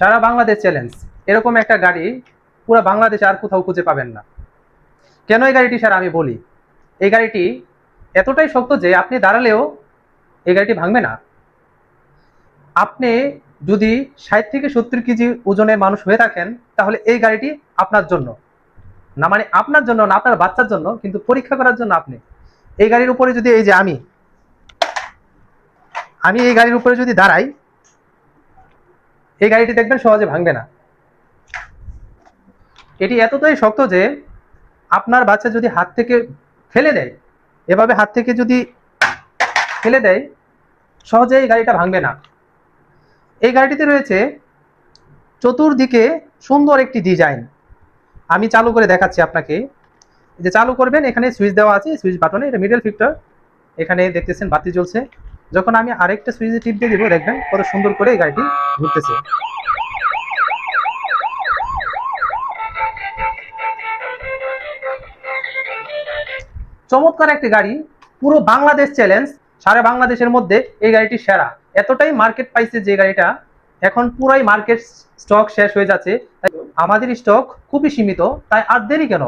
সারা Bangladesh challenge এরকম একটা গাড়ি পুরো বাংলাদেশে আর কোথাও খুঁজে পাবেন না। কেন এই গাড়িটি স্যার আমি বলি? এই গাড়িটি এতটাই শক্ত যে আপনি দাঁড়ালেও এই গাড়িটি ভাঙবে না। আপনি যদি ষাট থেকে সত্তর কেজি ওজনের মানুষ হয়ে থাকেন, তাহলে এই গাড়িটি আপনার জন্য। না মানে আপনার জন্য না, আপনার বাচ্চার জন্য, কিন্তু পরীক্ষা করার জন্য আপনি। এই গাড়ির উপরে যদি এই যে আমি আমি এই গাড়ির উপরে যদি দাঁড়াই এই গাড়িটি দেখবেন সহজে ভাঙবে না। এটি এতটাই শক্ত যে আপনার বাচ্চা যদি হাত থেকে ফেলে দেয়, এভাবে হাত থেকে যদি ফেলে দেয়, সহজে এই গাড়িটা ভাঙবে না। এই গাড়িটিতে রয়েছে চতুর্দিকে সুন্দর একটি ডিজাইন। আমি চালু করে দেখাচ্ছি আপনাকে। যে চালু করবেন, এখানে সুইচ দেওয়া আছে, সুইচ বাটনে, এটা মিডল ফিক্টার এখানে দেখতেছেন বাতি জ্বলছে। যখন আমি আরেকটা সুইচে টিপ দিয়ে দিব, দেখবেন কত সুন্দর করে গাড়িটি ঘুরতেছে। চমৎকার একটি গাড়ি, পুরো বাংলাদেশ চ্যালেঞ্জ সারা বাংলাদেশের মধ্যে এই গাড়িটি সেরা। এতটাই মার্কেট পাইছে যে গাড়িটা, এখন পুরাই মার্কেট স্টক শেষ হয়ে যাচ্ছে। আমাদের স্টক খুবই সীমিত, তাই আর দেরি কেন?